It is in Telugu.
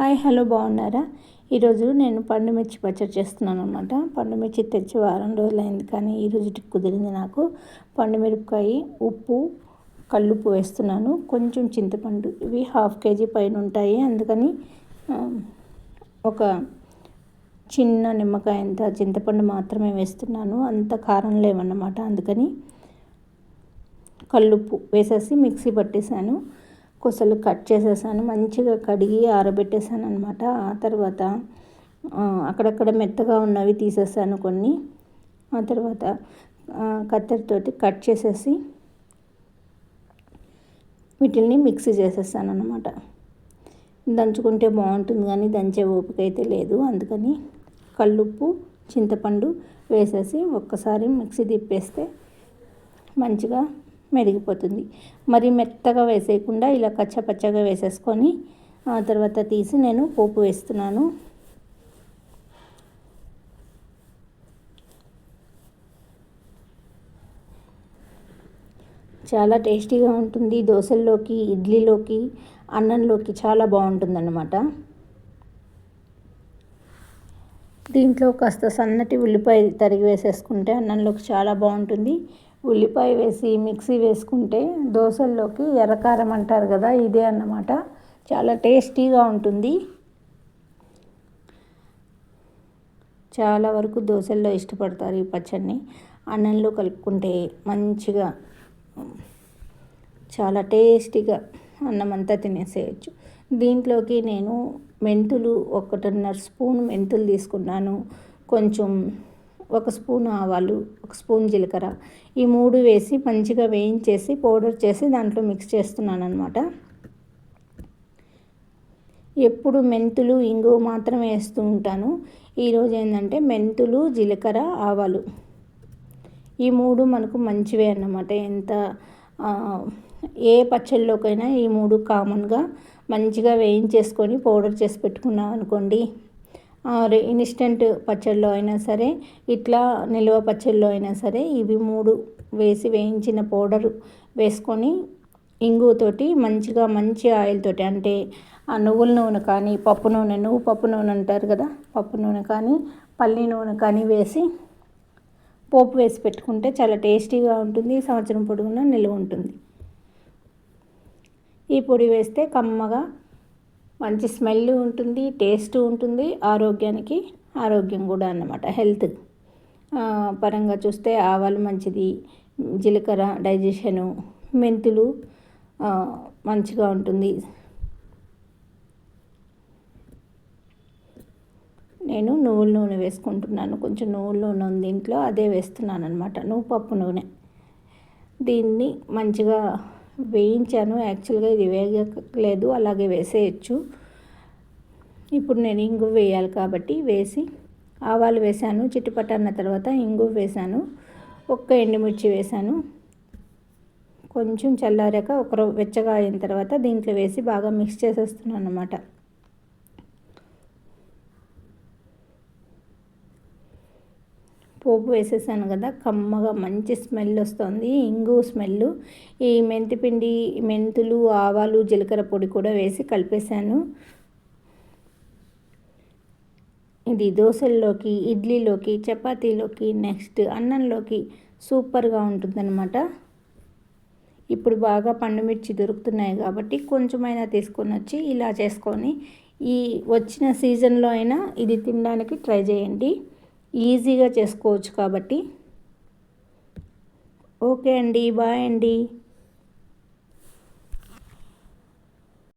హాయ్ హలో బాగున్నారా? ఈరోజు నేను పండు మిర్చి పచ్చడి చేస్తున్నాను అనమాట పండు మిర్చి తెచ్చి వారం రోజులైంది కానీ ఈరోజు కుదిరింది నాకు. పండు మిరపకాయ ఉప్పు కల్లుప్పు వేస్తున్నాను. కొంచెం చింతపండు ఇవి హాఫ్ కేజీ పైన ఉంటాయి. అందుకని ఒక చిన్న నిమ్మకాయ అంత చింతపండు మాత్రమే వేస్తున్నాను. అంత కారం లేవన్నమాట. అందుకని కల్లుప్పు వేసేసి మిక్సీ పట్టేశాను. కొసలు కట్ చేసేసాను మంచిగా కడిగి ఆరబెట్టేసాను అనమాట ఆ తర్వాత అక్కడక్కడ మెత్తగా ఉన్నవి తీసేసాను కొన్ని. ఆ తర్వాత కత్తెరతోటి కట్ చేసేసి వీటిని మిక్సీ చేసేసాను అనమాట దంచుకుంటే బాగుంటుంది కానీ దంచే ఓపిక అయితే లేదు. అందుకని కల్లుప్పు చింతపండు వేసేసి ఒక్కసారి మిక్సీ తిప్పేస్తే మంచిగా మెరిగిపోతుంది. మరి మెత్తగా వేసేయకుండా ఇలా కచ్చపచ్చగా వేసేసుకొని ఆ తర్వాత తీసి నేను పోపు వేస్తున్నాను. చాలా టేస్టీగా ఉంటుంది దోశల్లోకి ఇడ్లీలోకి అన్నంలోకి చాలా బాగుంటుందన్నమాట. దీంట్లో కాస్త సన్నటి ఉల్లిపాయ తరిగి వేసేసుకుంటే అన్నంలోకి చాలా బాగుంటుంది. ఉల్లిపాయ వేసి మిక్సీ వేసుకుంటే దోశల్లోకి ఎర్రకారం అంటారు కదా ఇదే అన్నమాట. చాలా టేస్టీగా ఉంటుంది. చాలా వరకు దోశల్లో ఇష్టపడతారు ఈ పచ్చడిని. అన్నంలో కలుపుకుంటే మంచిగా చాలా టేస్టీగా అన్నం అంతా తినేసేయచ్చు. దీంట్లోకి నేను మెంతులు ఒకటిన్నర స్పూన్ మెంతులు తీసుకున్నాను. కొంచెం ఒక స్పూన్ ఆవాలు ఒక స్పూన్ జీలకర్ర ఈ మూడు వేసి మంచిగా వేయించేసి పౌడర్ చేసి దాంట్లో మిక్స్ చేస్తున్నాను అనమాట ఎప్పుడు మెంతులు ఇంగువ మాత్రం వేస్తూ ఉంటాను. ఈరోజు ఏంటంటే మెంతులు జీలకర్ర ఆవాలు ఈ మూడు మనకు మంచివే అన్నమాట. ఎంత ఏ పచ్చళ్ళలోకైనా ఈ మూడు కామన్గా మంచిగా వేయించేసుకొని పౌడర్ చేసి పెట్టుకున్నాం అనుకోండి ఇన్స్టెంట్ పచ్చళ్ళు అయినా సరే ఇట్లా నిల్వ పచ్చళ్ళు అయినా సరే ఇవి మూడు వేసి వేయించిన పౌడర్ వేసుకొని ఇంగుతోటి మంచిగా మంచి ఆయిల్ తోటి అంటే ఆ నువ్వుల నూనె కానీ పప్పు నూనె నువ్వు పప్పు నూనె అంటారు కదా పప్పు నూనె కానీ పల్లి నూనె కానీ వేసి పోపు వేసి పెట్టుకుంటే చాలా టేస్టీగా ఉంటుంది సంవత్సరం పొడుగునా నిల్వ ఉంటుంది. ఈ పొడి వేస్తే కమ్మగా మంచి స్మెల్ ఉంటుంది టేస్ట్ ఉంటుంది ఆరోగ్యానికి ఆరోగ్యం కూడా అన్నమాట. హెల్త్ పరంగా చూస్తే ఆవాలు మంచిది జీలకర్ర డైజెషను మెంతులు మంచిగా ఉంటుంది. నేను నువ్వుల నూనె వేసుకుంటున్నాను. కొంచెం నువ్వుల నూనె ఉంది ఇంట్లో అదే వేస్తున్నాను అనమాట నువ్వు పప్పు నూనె. దీన్ని మంచిగా వేయించాను. యాక్చువల్గా ఇది వేయలేదు. అలాగే వేసేయచ్చు. ఇప్పుడు నేను ఇంగు వేయాలి కాబట్టి వేసి ఆవాలు వేసాను. చిట్టుపట్ట అన్న తర్వాత ఇంగు వేసాను. ఒక్క ఎండుమిర్చి వేసాను. కొంచెం చల్లారాక ఒక వెచ్చగా అయిన తర్వాత దీంట్లో వేసి బాగా మిక్స్ చేసేస్తున్నాను అనమాట పోపు వేసేసాను కదా కమ్మగా మంచి స్మెల్ వస్తుంది ఇంగు స్మెల్ ఈ మెంతిపిండి మెంతులు ఆవాలు జీలకర్ర పొడి కూడా వేసి కలిపేశాను. ఇది దోశల్లోకి ఇడ్లీలోకి చపాతీలోకి నెక్స్ట్ అన్నంలోకి సూపర్గా ఉంటుందన్నమాట. ఇప్పుడు బాగా పండుమిర్చి దొరుకుతున్నాయి కాబట్టి కొంచెమైనా తీసుకొని వచ్చి ఇలా చేసుకొని ఈ వచ్చిన సీజన్లో అయినా ఇది తినడానికి ట్రై చేయండి. ఈజీగా చేసుకోవచ్చు కాబట్టి. ఓకే అండి బాయ్ అండి.